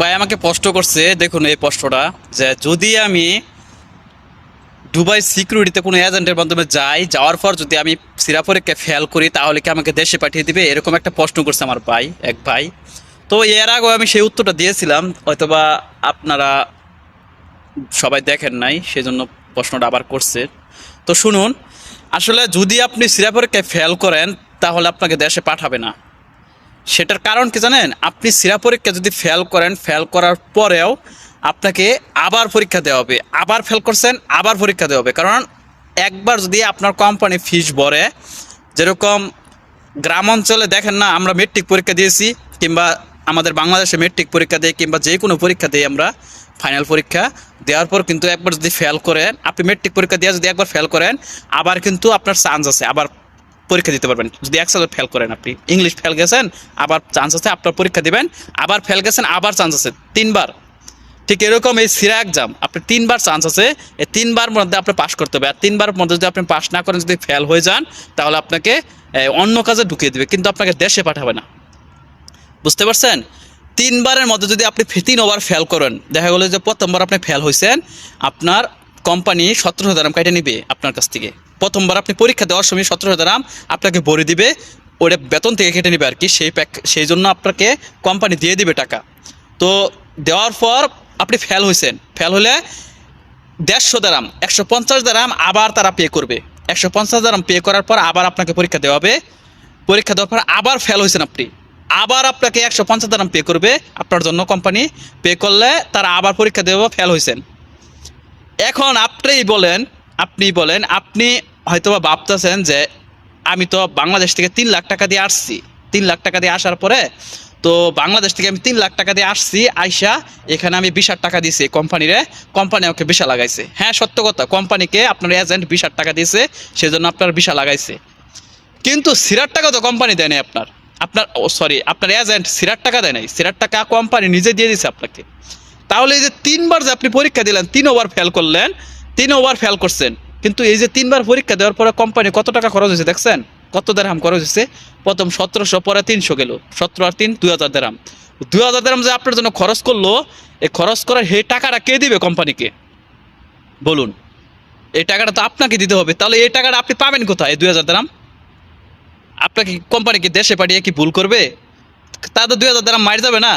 ভাই আমাকে প্রশ্ন করছে, দেখুন এই প্রশ্নটা, যে যদি আমি দুবাই সিকিউরিটিতে কোনো এজেন্টের মাধ্যমে যাই, যাওয়ার পর যদি আমি সিরা পরীক্ষা ফেল করি, তাহলে কি আমাকে দেশে পাঠিয়ে দিবে? এরকম একটা প্রশ্ন করছে আমার ভাই, এক ভাই। তো এর আগেও আমি সেই উত্তরটা দিয়েছিলাম, হয়তোবা আপনারা সবাই দেখেন নাই, সেজন্য প্রশ্নটা আবার করছে। তো শুনুন, আসলে যদি আপনি সিরা পরীক্ষায় ফেল করেন, তাহলে আপনাকে দেশে পাঠাবে না। সেটার কারণ কি জানেন? আপনি সিরা পরীক্ষা যদি ফেল করেন ফেল করার পরেও আপনাকে আবার পরীক্ষা দেওয়া হবে। আবার ফেল করছেন, আবার পরীক্ষা দেওয়া হবে। কারণ একবার যদি আপনার কোম্পানি ফিস ভরে, যেরকম গ্রাম অঞ্চলে দেখেন না, আমরা মেট্রিক পরীক্ষা দিয়েছি, কিংবা আমাদের বাংলাদেশে মেট্রিক পরীক্ষা দিই কিংবা যে কোনো পরীক্ষা দিই আমরা ফাইনাল পরীক্ষা দেওয়ার পর কিন্তু একবার যদি ফেল করেন, আপনি মেট্রিক পরীক্ষা দিয়ে যদি একবার ফেল করেন, আবার কিন্তু আপনার চান্স আছে, আবার পরীক্ষা দিতে পারবেন। যদি এক ফেল করেন আপনি। ইংলিশ ফেল গেছেন, আবার চান্স আছে আপনার পরীক্ষা দিবেন। আবার ফেল গেছেন, আবার চান্স আছে। তিনবার। ঠিক এরকম এই সিরা এক্সাম আপনার তিনবার চান্স আছে। এই তিনবার মধ্যে আপনি পাস করতে হবে। আর তিনবার মধ্যে যদি আপনি পাস না করেন, যদি ফেল হয়ে যান, তাহলে আপনাকে অন্য কাজে ঢুকিয়ে দেবে। কিন্তু আপনাকে দেশে পাঠাবে না। বুঝতে পারছেন? তিনবারের মধ্যে যদি আপনি তিন ওভার ফেল করেন, দেখা গেলো যে প্রথমবার আপনি ফেল হয়েছেন আপনার কোম্পানি সতেরো হাজার কেটে নিবে আপনার কাছ থেকে। প্রথমবার আপনি পরীক্ষা দেওয়ার সময় সতেরো হাজার আম আপনাকে ভরে দিবে ওটা বেতন থেকে কেটে নেবে আর কি, সেই প্যাক সেই জন্য আপনাকে কোম্পানি দিয়ে দিবে টাকা। তো দেওয়ার পর আপনি ফেল হয়েছেন ফেল হলে দেড়শো দারাম একশো পঞ্চাশ দারাম আবার তারা পে করবে। একশো পঞ্চাশ দারাম পে করার পর আবার আপনাকে পরীক্ষা দেওয়া হবে। পরীক্ষা দেওয়ার পর আবার ফেল হয়েছেন আপনি। আবার আপনাকে একশো পঞ্চাশ দারাম পে করবে আপনার জন্য কোম্পানি পে করলে তারা আবার পরীক্ষা দেওয়া ফেল হয়েছেন এখন আপনিই বলেন আপনি বলেন, আপনি হয়তোবা ভাবতেছেন যে আমি তো বাংলাদেশ থেকে তিন লাখ টাকা দিয়ে আসছি। তিন লাখ টাকা দিয়ে আসার পরে তো বাংলাদেশ থেকে আমি তিন লাখ টাকা দিয়ে আসছি, আইসা এখানে আমি বিশ হাজার টাকা দিয়েছি কোম্পানিরে, কোম্পানি আমাকে বিশা লাগাইছে। হ্যাঁ সত্য কথা, কোম্পানিকে আপনার এজেন্ট বিশ হাজার টাকা দিয়েছে, সেজন্য আপনার বিশা লাগাইছে। কিন্তু সিরার টাকা তো কোম্পানি দেয় নাই আপনার। আপনার সরি আপনার এজেন্ট সিরার টাকা দেয় নাই। সিরার টাকা কোম্পানি নিজে দিয়ে দিয়েছে আপনাকে। তাহলে এই যে তিনবার যে আপনি পরীক্ষা দিলেন তিন ওভার ফেল করলেন তিন ওভার ফেল করছেন। কিন্তু এই যে তিনবার পরীক্ষা দেওয়ার পরে কোম্পানি কত টাকা খরচ হয়েছে দেখছেন? কত দেরাম খরচ হয়েছে? প্রথম সতেরোশো, পরে তিনশো গেল। সতেরো আর তিন, দুই হাজার দেরাম দুই হাজার দেরাম যে আপনার জন্য খরচ করল, এই খরচ করার সেই টাকাটা কে দিবে কোম্পানিকে বলুন। এই টাকাটা তো আপনাকে দিতে হবে। তাহলে এই টাকাটা আপনি পাবেন কোথায় দুই হাজার দেরাম আপনাকে কোম্পানি কি দেশে পাঠিয়ে কি ভুল করবে? তা তো দুই হাজার দ্বারা মার যাবে না।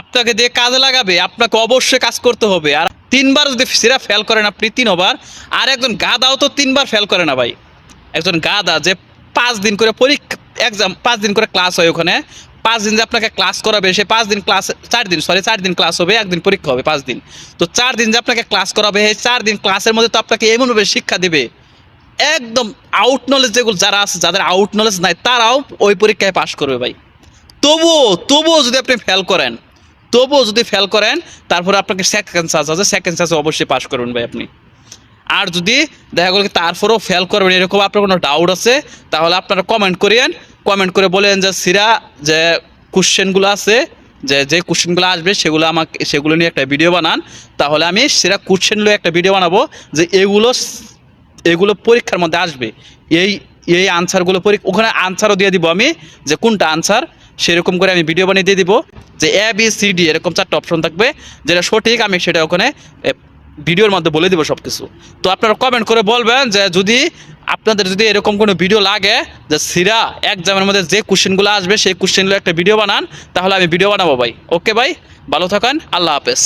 আপনাকে দিয়ে কাজে লাগাবে। আপনাকে অবশ্যই কাজ করতে হবে। আর তিনবার যদি সিরা ফেল করেন আপনি তিন ওভার আর একজন গাদাও তো তিনবার ফেল করে না ভাই। একজন গাদা যে পাঁচ দিন করে পরীক্ষা এক্সাম পাঁচ দিন করে ক্লাস হয় ওখানে, পাঁচ দিন যে আপনাকে ক্লাস করাবে, সে পাঁচ দিন ক্লাস চার দিন সরি চার দিন ক্লাস হবে, একদিন পরীক্ষা হবে, পাঁচ দিন। তো চার দিন যে আপনাকে ক্লাস করাবে, এই চার দিন ক্লাসের মধ্যে তো আপনাকে এমনভাবে শিক্ষা দেবে। একদম আউট নলেজ যেগুলো যারা আছে, যাদের আউট নলেজ নাই, তারাও ওই পরীক্ষায় পাশ করবে ভাই। তবুও তবুও যদি আপনি ফেল করেন তবুও যদি ফেল করেন, তারপরে আপনাকে সেকেন্ড চান্স আছে। সেকেন্ড চান্সে অবশ্যই পাশ করবেন ভাই আপনি। আর যদি দেখা গেল তারপরেও ফেল করবেন, এরকম আপনার কোনো ডাউট আছে, তাহলে আপনারা কমেন্ট করিয়েন। কমেন্ট করে বলেন যে, সিরা, যে কোশ্চেনগুলো আছে, যে যে কোশ্চেনগুলো আসবে, সেগুলো আমাকে, সেগুলো নিয়ে একটা ভিডিও বানান। তাহলে আমি সেরা কোশ্চেনগুলো একটা ভিডিও বানাবো, যে এগুলো এগুলো পরীক্ষার মধ্যে আসবে। এই এই আনসারগুলো পরীক্ষা, ওখানে আনসারও দিয়ে দিব আমি, যে কোনটা আনসার সেরকম করে আমি ভিডিও বানিয়ে দিয়ে দিব যে এ বি সি ডি এরকম চারটে অপশন থাকবে, যেটা সঠিক আমি সেটা ওখানে ভিডিওর মধ্যে বলে দিব সব কিছু তো আপনারা কমেন্ট করে বলবেন যে যদি আপনাদের যদি এরকম কোনো ভিডিও লাগে, যে সিরা এক্সামের মধ্যে যে কোশ্চেনগুলো আসবে, সেই কোশ্চেনগুলো একটা ভিডিও বানান, তাহলে আমি ভিডিও বানাবো ভাই। ওকে ভাই? ভালো থাকেন, আল্লাহ হাফেজ।